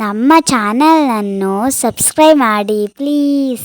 ನಮ್ಮ ಚಾನಲನ್ನು ಸಬ್ಸ್ಕ್ರೈಬ್ ಮಾಡಿ ಪ್ಲೀಸ್.